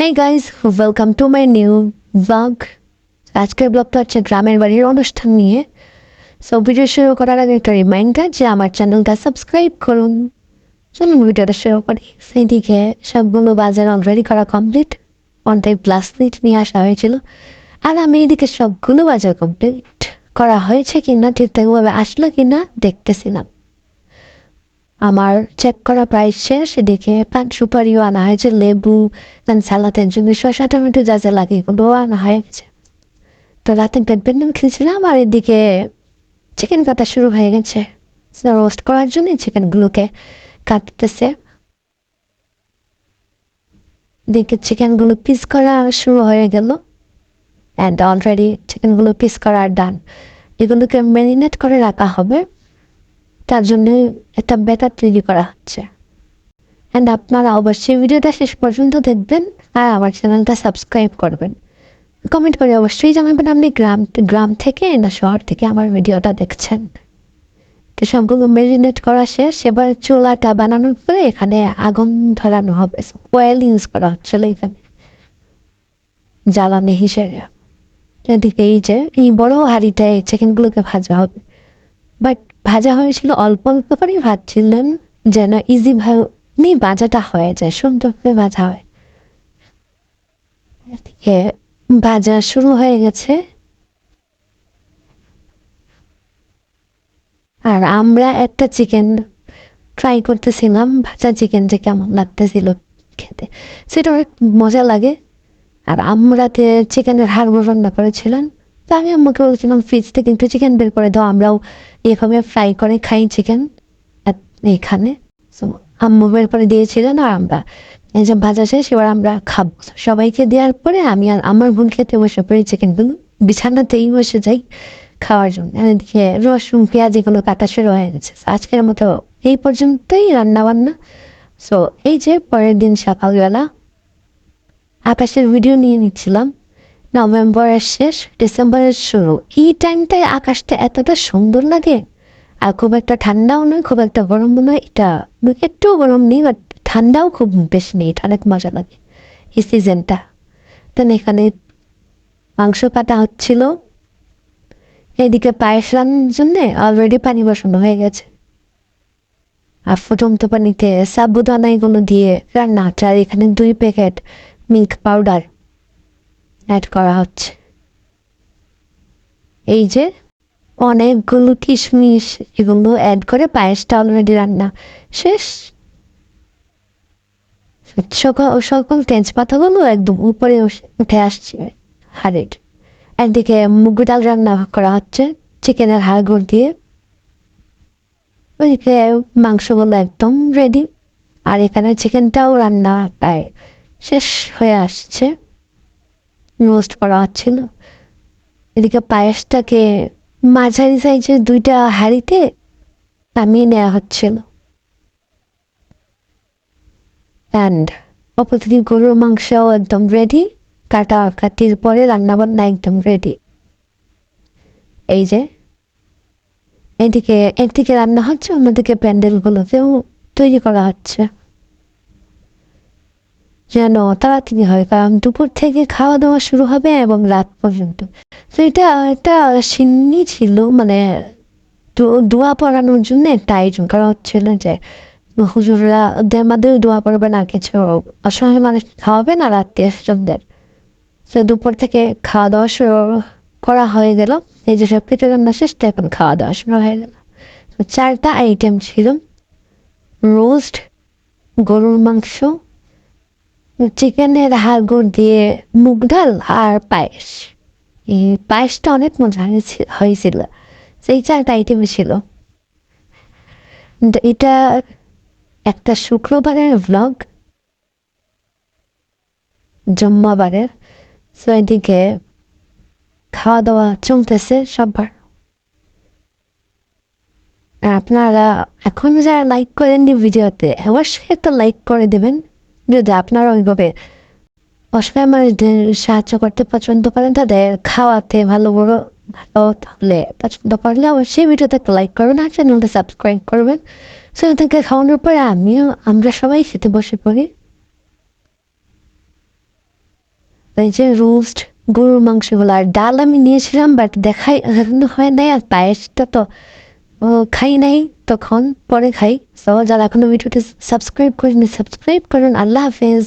Hey guys welcome to my new vlog আজকের ব্লগটা হচ্ছে গ্রামের বাড়ির অনুষ্ঠান নিয়ে। সো ভিডিও শুরু করার আগে একটা রিমাইন্ডার যে আমার চ্যানেলটা সাবস্ক্রাইব করুন। চলুন ভিডিওটা শুরু করি। সেইদিকে সবগুলো বাজার অলরেডি করা কমপ্লিট অনটাই প্লাস লিট নিয়ে আসা হয়েছিল। আর আমি এইদিকে সবগুলো বাজার কমপ্লিট করা হয়েছে কিনা ঠিকঠাকভাবে আসলো কিনা, দেখতেছিলাম। আমার চেক করা প্রাইস শেষ, এদিকে পান সুপারিও আনা হয়েছে, লেবু দেন স্যালাতের জন্য শসা, টমেটো যা যা লাগে এগুলোও আনা হয়ে গেছে তো রাতে ব্যাডমিন্টন খেলছিলাম আর এদিকে চিকেন কাটা শুরু হয়ে গেছে। রোস্ট করার জন্য চিকেনগুলোকে কাটতেছে। এদিকে চিকেনগুলো পিস করা শুরু হয়ে গেল। অ্যান্ড অলরেডি চিকেনগুলো পিস করার ডান এগুলোকে ম্যারিনেট করে রাখা হবে। তার জন্য একটা ব্যাটার তৈরি করা হচ্ছে। অ্যান্ড আপনারা অবশ্যই ভিডিওটা শেষ পর্যন্ত দেখবেন আর আমার চ্যানেলটা সাবস্ক্রাইব করবেন। কমেন্ট করে অবশ্যই জানাবেন আপনি গ্রাম গ্রাম থেকে না শহর থেকে আমার ভিডিওটা দেখছেন। তো সবগুলো মেরিনেট করা শেষ, এবার চোলাটা বানানোর পরে এখানে আগুন ধরানো হবে। অয়েল ইউজ করা হচ্ছিল এখানে। জ্বালানি হিসেবে। এদিকে এই যে, এই বড় হাঁড়িটায় চিকেনগুলোকে ভাজা হবে। বাট ভাজা হয়েছিল, অল্প অল্প করেই ভাজছিলেন যেন ইজি ভাবে ভাজাটা হয়ে যায়, সুন্দরভাবে ভাজা হয়। ভাজা শুরু হয়ে গেছে। আর আমরা একটা চিকেন ট্রাই করতেছিলাম, ভাজা চিকেন যে কেমন লাগতেছিল খেতে। সেটা অনেক মজা লাগে। আর আমরাতে চিকেনের হাড় রান্না করেছিলাম তো আমি আম্মাকে বলছিলাম ফ্রিজ থেকে একটু চিকেন বের করে দাও, আমরাও এভাবে ফ্রাই করে খাই চিকেন এখানে আম্মু বের করে দিয়েছিলেন আর আমরা। এই যে ভাজা শেষ, এবার আমরা খাব। সবাইকে দেওয়ার পরে আমি আর আমার বোন খেতে বসে পড়ি চিকেনগুলো বিছানাতেই বসে যাই খাওয়ার জন্য। এদিকে রসুন, পেঁয়াজ এগুলো কাটা শুরু হয়ে গেছে। আজকের মতো এই পর্যন্তই রান্না বান্না সো এই যে পরের দিন সকালবেলা আকাশের ভিডিও নিয়ে নিচ্ছিলাম। নভেম্বরের শেষ, ডিসেম্বরের শুরু। এই টাইমটায় আকাশটা এতটা সুন্দর লাগে আর খুব একটা ঠান্ডাও নয়, খুব একটা গরমও নয়। এটা একটু গরম নেই বাট ঠান্ডাও খুব বেশি নেই। অনেক মজা লাগে এই সিজনটা দেন এখানে মাংস কাটা হচ্ছিল। এদিকে পায়েস রান্নার জন্যে অলরেডি পানি বসানো হয়ে গেছে। আর ফুটন্ত পানিতে সাবুদানা এগুলো দিয়ে রান্না। আর এখানে দুই প্যাকেট মিল্ক পাউডার। করা হচ্ছে। এই যে অনেকগুলো কিশমিশ এগুলো অ্যাড করে পায়েসটা অলরেডি রান্না শেষ। সকল সকল তেজপাতাগুলো একদম উপরে উঠে আসছে হাড়ের। একদিকে মুগ ডাল রান্না করা হচ্ছে, চিকেনের হাড়গুড় দিয়ে। ওইদিকে মাংসগুলো একদম রেডি আর এখানে চিকেনটাও রান্না প্রায় শেষ হয়ে আসছে। রোস্ট করা হচ্ছিল। এদিকে পায়েসটাকে মাঝারি সাইজের দুইটা হাঁড়িতে নামিয়ে নেওয়া হচ্ছিল। অ্যান্ড অপরদিকে গরুর মাংসও একদম রেডি কাটা কাটির পরে রান্নাবান্না একদম রেডি এই যে, এদিকে একদিকে রান্না হচ্ছে, অন্যদিকে প্যান্ডেলগুলোতেও তৈরি করা হচ্ছে। যেন তাড়াতাড়ি হয়, কারণ দুপুর থেকে খাওয়া দাওয়া শুরু হবে এবং রাত পর্যন্ত। তো এটা একটা সিন্নি ছিল মানে দোয়া পড়ানোর জন্য একটা আয়োজন করা হচ্ছিল যে হুজুররা মাধ্যমে দোয়া পড়বে না কিছু অসহায় মানুষ খাওয়াবে না আত্মীয় স্বজনদের তো দুপুর থেকে খাওয়া দাওয়া শুরু করা হয়ে গেল। এই যে সব পিঠে রান্না শেষ এখন খাওয়া দাওয়া শুরু হয়ে গেল। চারটা আইটেম ছিল। রোস্ট গরুর মাংস চিকেনের হাড়গুড় দিয়ে মুগ ডাল আর পায়েস। এই পায়েসটা অনেক মজা হয়েছিল। সেই চারটা আইটেম ছিল। এটা একটা শুক্রবারের ভ্লগ জম্মাবারের। সো এদিকে খাওয়া দাওয়া চলতেছে সবার আপনারা এখন যারা লাইক করেননি ভিডিওতে অবশ্যই একটা লাইক করে দেবেন। যদি আপনারা ওইভাবে অসহায় মানুষদের সাহায্য করতে পছন্দ করেন, তাদের খাওয়াতে ভালো বড় ভালো তাহলে পছন্দ করলে অবশ্যই ভিডিওতে একটা লাইক করবেন আর চ্যানেলটা সাবস্ক্রাইব করবেন। সো থেকে খাওয়ানোর পরে আমিও, আমরা সবাই খেতে বসে পড়ি। এই যে রোস্ট গরুর মাংসগুলো, আর ডাল আমি নিয়েছিলাম বাট দেখাই হয় নাই, আর পায়েসটা তো খাই নাই, তখন পরে খাই। সো যারা এখনও ভিডিওটি সাবস্ক্রাইব করেনি সাবস্ক্রাইব করুন। আল্লাহ হাফেজ।